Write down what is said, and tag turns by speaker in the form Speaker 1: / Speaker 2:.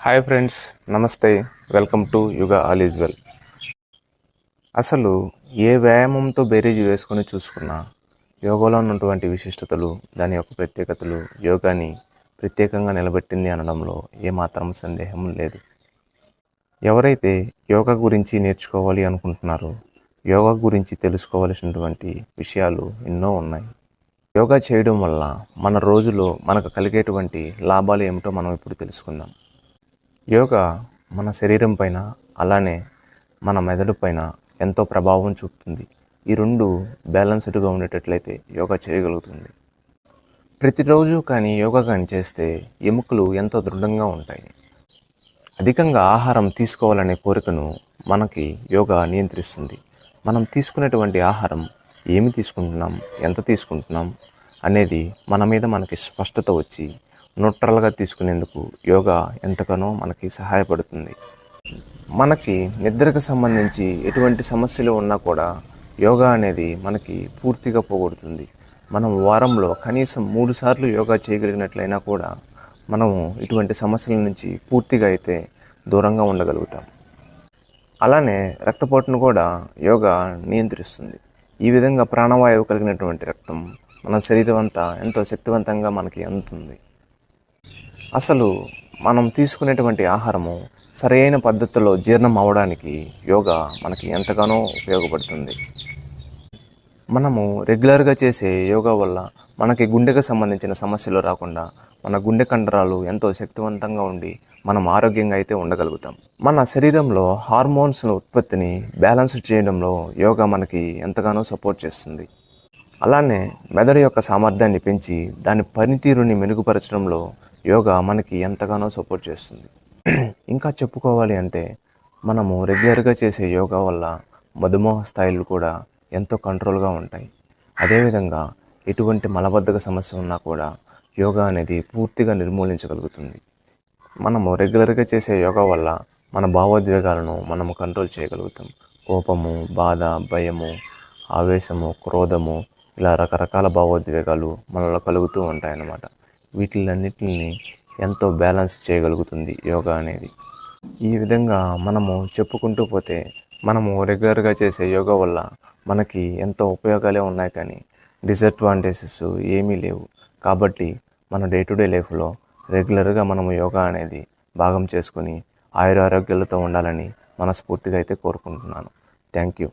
Speaker 1: Hi friends నమస్తే. Welcome to Yuga all is well. అసలు ఏ వ్యాయామంతో బేరీజు వేసుకొని చూసుకున్నా యోగాలో ఉన్నటువంటి విశిష్టతలు దాని యొక్క ప్రత్యేకతలు యోగాని ప్రత్యేకంగా నిలబెట్టింది అనడంలో ఏమాత్రం సందేహం లేదు. ఎవరైతే యోగా గురించి నేర్చుకోవాలి అనుకుంటున్నారో యోగా గురించి తెలుసుకోవలసినటువంటి విషయాలు ఎన్నో ఉన్నాయి. యోగా చేయడం వల్ల మన రోజులో మనకు కలిగేటువంటి లాభాలు ఏమిటో మనం ఇప్పుడు తెలుసుకుందాం. యోగా మన శరీరం పైన అలానే మన మెదడు పైన ఎంతో ప్రభావం చూపుతుంది. ఈ రెండు బ్యాలెన్స్డ్గా ఉండేటట్లయితే యోగా చేయగలుగుతుంది. ప్రతిరోజు కానీ యోగా కానీ చేస్తే ఎముకలు ఎంతో దృఢంగా ఉంటాయి. అధికంగా ఆహారం తీసుకోవాలనే కోరికను మనకి యోగా నియంత్రిస్తుంది. మనం తీసుకునేటువంటి ఆహారం ఏమి తీసుకుంటున్నాం? ఎంత తీసుకుంటున్నాం? అనేది మన మీద మనకి స్పష్టత వచ్చి న్యూట్రల్గా తీసుకునేందుకు యోగా ఎంతగానో మనకి సహాయపడుతుంది. మనకి నిద్రకు సంబంధించి ఎటువంటి సమస్యలు ఉన్నా కూడా యోగా అనేది మనకి పూర్తిగా పోగొడుతుంది. మనం వారంలో కనీసం మూడు సార్లు యోగా చేయగలిగినట్లయినా కూడా మనము ఇటువంటి సమస్యల నుంచి పూర్తిగా అయితే దూరంగా ఉండగలుగుతాం. అలానే రక్తపోటును కూడా యోగా నియంత్రిస్తుంది. ఈ విధంగా ప్రాణవాయువు కలిగినటువంటి రక్తం మన శరీరం అంతా ఎంతో శక్తివంతంగా మనకి అందుతుంది. అసలు మనం తీసుకునేటువంటి ఆహారము సరైన పద్ధతిలో జీర్ణం అవ్వడానికి యోగా మనకి ఎంతగానో ఉపయోగపడుతుంది. మనము రెగ్యులర్గా చేసే యోగా వల్ల మనకి గుండెకు సంబంధించిన సమస్యలు రాకుండా మన గుండె కండరాలు ఎంతో శక్తివంతంగా ఉండి మనం ఆరోగ్యంగా అయితే ఉండగలుగుతాం. మన శరీరంలో హార్మోన్స్ ఉత్పత్తిని బ్యాలెన్స్ చేయడంలో యోగా మనకి ఎంతగానో సపోర్ట్ చేస్తుంది. అలానే మెదడు యొక్క సామర్థ్యాన్ని పెంచి దాని పనితీరుని మెరుగుపరచడంలో యోగా మనకి ఎంతగానో సపోర్ట్ చేస్తుంది. ఇంకా చెప్పుకోవాలి అంటే మనము రెగ్యులర్గా చేసే యోగా వల్ల మధుమేహ స్థాయిలు కూడా ఎంతో కంట్రోల్గా ఉంటాయి. అదేవిధంగా ఎటువంటి మలబద్ధక సమస్య ఉన్నా కూడా యోగా అనేది పూర్తిగా నిర్మూలించగలుగుతుంది. మనము రెగ్యులర్గా చేసే యోగా వల్ల మన భావోద్వేగాలను మనము కంట్రోల్ చేయగలుగుతాం. కోపము బాధ భయము ఆవేశము క్రోధము ఇలా రకరకాల భావోద్వేగాలు మనలో కలుగుతూ ఉంటాయన్నమాట. వీటిలన్నిటిని ఎంతో బ్యాలెన్స్ చేయగలుగుతుంది యోగా అనేది. ఈ విధంగా మనము చెప్పుకుంటూ పోతే మనము రెగ్యులర్గా చేసే యోగా వల్ల మనకి ఎంతో ఉపయోగాలే ఉన్నాయి కానీ డిసడ్వాంటేజెస్ ఏమీ లేవు. కాబట్టి మన డే టు డే లైఫ్లో రెగ్యులర్గా మనము యోగా అనేది భాగం చేసుకొని ఆయురారోగ్యాలతో ఉండాలని మనస్ఫూర్తిగా అయితే కోరుకుంటున్నాను. Thank you.